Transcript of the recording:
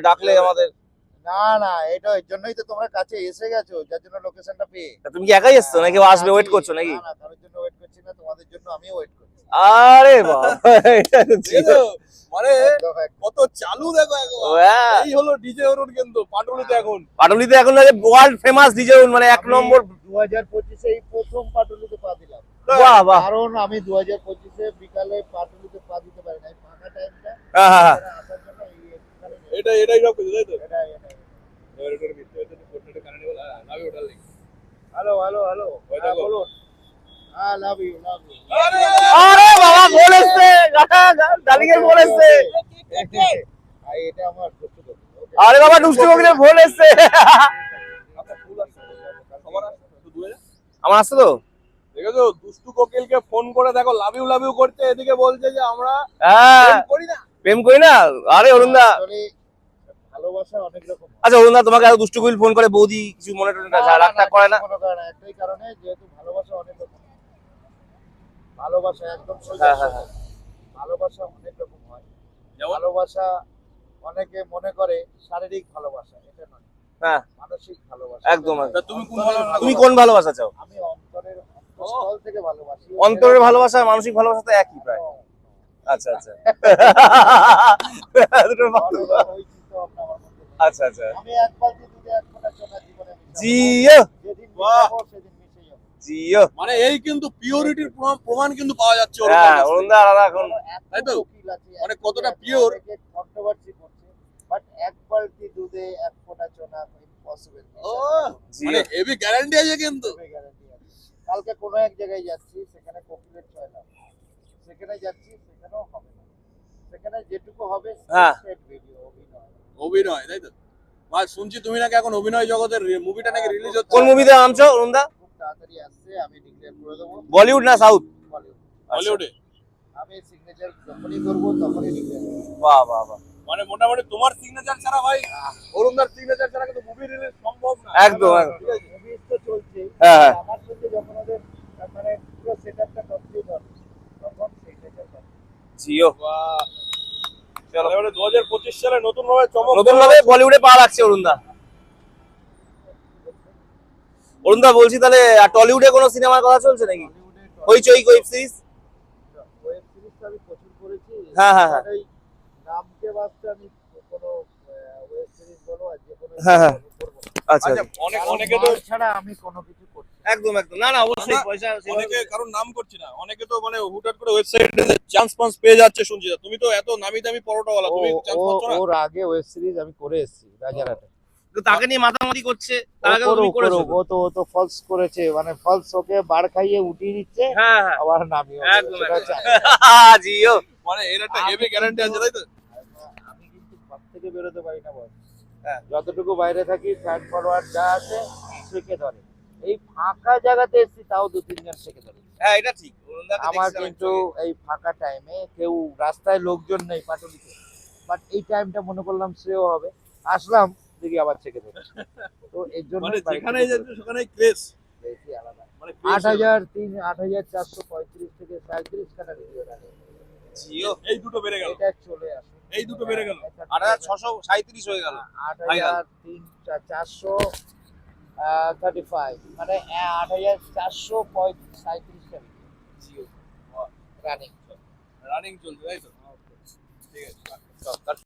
ডাকলে আমাদের? না না এটা এর জন্যই তো তোমরা কাছে এসে গেছো যার জন্য লোকেশনটা পেয়ে। তুমি কি একাই এসছো? নাকি আসবে ওয়েট করছ নাকি? না না কারোর জন্য ওয়েট করছি না তোমাদের জন্য আমিও ওয়েট করছি। আরে বাবা মানে। কত চালু দেখো এখন। হ্যাঁ। এই হলো ডিজে অরুণ কিন্তু পাটুলিতে এখন। পাটুলিতে এখন ওয়ার্ল্ড ফেমাস ডিজে মানে এক আমি নম্বর 2025 এই প্রথম পাটুলিতে পা দিলাম। বাহ বাহ। কারণ আমি 2025 এ বিকালে পাটুলিতে পা দিতে পারি না এই ফাঁকা টাইমটা হ্যাঁ হ্যাঁ হ্যাঁ। আসার জন্য এই এখানে এটা এটাই সব কিছু তাই তো? এবার কারণে বলা হ্যালো হ্যালো হ্যালো আরে! বাবা গোল এসছে। ডালিংয়ের গোল এসছে। এটা আমার দুষ্টু করতে আরে বাবা দুষ্টু কোকিলের গোল এসছে। আচ্ছা আসছে। তো আমার আসছে তো? দেখেছ? দুষ্টু কোকিলকে ফোন করে দেখো লাভ ইউ লাভ ইউ করতে এদিকে বলছে যে আমরা হ্যাঁ। প্রেম করি না। প্রেম করি না? আরে অরুণদা আসলে ভালোবাসা অনেক রকম হয়। আচ্ছা অরুণদা তোমাকে এত দুষ্টু কোকিল ফোন করে বৌদি কিছু মনে টনে না, করে না? একটাই কারণে যেহেতু ভালোবাসা অনেক রকম ভালোবাসা একদম হ্যাঁ, হ্যাঁ, ভালোবাসা অনেক রকম হয়। যেমন? ভালোবাসা অনেকে মনে করে শারীরিক ভালোবাসা এটা নয়। হ্যাঁ। মানসিক ভালোবাসা। একদম, তুমি কোন ভালোবাসা তুমি কোন ভালোবাসা চাও? আমি অন্তরের অন্তঃস্থল থেকে ভালোবাসি। অন্তরের ভালোবাসা আর মানসিক ভালোবাসা তো একই প্রায়। আচ্ছা আচ্ছা। ভালোবাসা আচ্ছা আচ্ছা আমি এক বালতি দুধে এক ফোঁটা সোনা জীবনে জিও যেদিন বাহ। সেদিন মিশে যাব জিও মানে এই কিন্তু পিওরিটির প্রমাণ কিন্তু পাওয়া যাচ্ছে ওর হ্যাঁ অরুণদা আলাদা এখন তাই তো? মানে কতটা। অনেকে controversy করছে, but এক বালতি দুধে এক ফোঁটা সোনা impossible। ও মানে হেভি গ্যারান্টি আছে কিন্তু আছে। কালকে কোনো এক জায়গায় যাচ্ছি সেখানে কোকিলের ছয় লাভ সেখানে যাচ্ছি সেখানেও হবে না সেখানে যেটুকু হবে হ্যাঁ। ভিডিও অভিনয় অভিনয় তাই তো? ভাই শুনছি তুমি নাকি এখন অভিনয় জগতের মুভিটা নাকি রিলিজ হচ্ছে? কোন মুভিতে নামছো অরুণদা? খুব তাড়াতাড়ি আসছে আমি ডিক্লেয়ার করে দেবো। বলিউড না সাউথ বলিউড আমি সিগনেচার যখনই করব তখনই ডিক্লেয়ার বাহ বাহ বাহ। মানে মোটামুটি তোমার সিগনেচার ছাড়া ভাই অরুণদার সিগনেচার ছাড়া কিন্তু মুভি রিলিজ সম্ভব না। একদম একদম। মুভিজ তো চলছে হ্যাঁ, হ্যাঁ। আমার সঙ্গে যখন ওদের মানে পুরো সেটআপটা কমপ্লিট হবে তখন সিগনেচার জিও। বাহ। চলো এবারে দু হাজার পঁচিশ সালে নতুন ভাবে চমক নতুন ভাবে বলিউডে পা রাখছে অরুণদা অরুণদা বলছি তাহলে টলিউডে কোনো সিনেমার কথা চলছে নাকি হইচই ওয়েব সিরিজ ওয়েব সিরিজটা আমি প্রচুর করেছি হ্যাঁ, হ্যাঁ, হ্যাঁ। ওই নামকে বাস্তে আমি কোনো ওয়েব সিরিজ বলো আর যে কোনো হ্যাঁ, হ্যাঁ। আচ্ছা আচ্ছা আচ্ছা অনেক অনেকে তো ছাড়া আমি কোনো কিছু। একদম একদম। না না অবশ্যই পয়সা অনেকে কারণ নাম করছি না। অনেকে তো মানে হুটহাট করে ওয়েবসাইটে চান্স পান্স পেয়ে যাচ্ছে শুনছি তুমি তো এত নামি দামি পরোটাওয়ালা ও তুমি চান্স পাচ্ছ না? ওর আগে ওয়েব সিরিজ আমি করে এসেছি রাজারহাটে। তো তাকে নিয়ে মাতামাতি করছে ও তার আগে করুক, তুমি করেছ। ও তো ও তো ফলস করেছে মানে ফলস ওকে বার খাইয়ে উঠিয়ে দিচ্ছে হ্যাঁ হ্যাঁ। আবার নামিয়ে একদম। জিও। মানে এর একটা হেভি গ্যারান্টি আছে তাই তো? আমি কিন্তু ঘর থেকে বেরোতে পারি না বল। হ্যাঁ। যতটুকু বাইরে থাকি ফ্যান ফরওয়ার্ড যা আছে শেখে ধরে? এই ফাঁকা জায়গাতে এসেছি তাও দু তিনজন শেখে ধরে। হ্যাঁ এটা ঠিক। আমার কিন্তু এই ফাঁকা টাইমে কেউ রাস্তায় লোকজন নেই পাটুলিতে। বাট এই টাইমটা মনে করলাম শ্রেয় হবে। আসলাম দেখি আবার শেখে ধরে। তো এর জন্য যাচ্ছে সেখানেই ক্রেস আলাদা। মানে আট হাজার তিন আট হাজার চারশো পঁয়ত্রিশ থেকে সাঁত্রিশ কাটা ভিডিও জিও এই দুটো বেড়ে গেল। এটা চলে আসে এই দুটো বেড়ে গেল। আট হাজার ছশো সাঁত্রিশ হয়ে গেল। আট হাজার তিন চারশো থার্টি ফাইভ মানে আট হাজার চারশো সাঁত্রিশটা জিও রানিং রানিং চলবে তাই তো? ঠিক আছে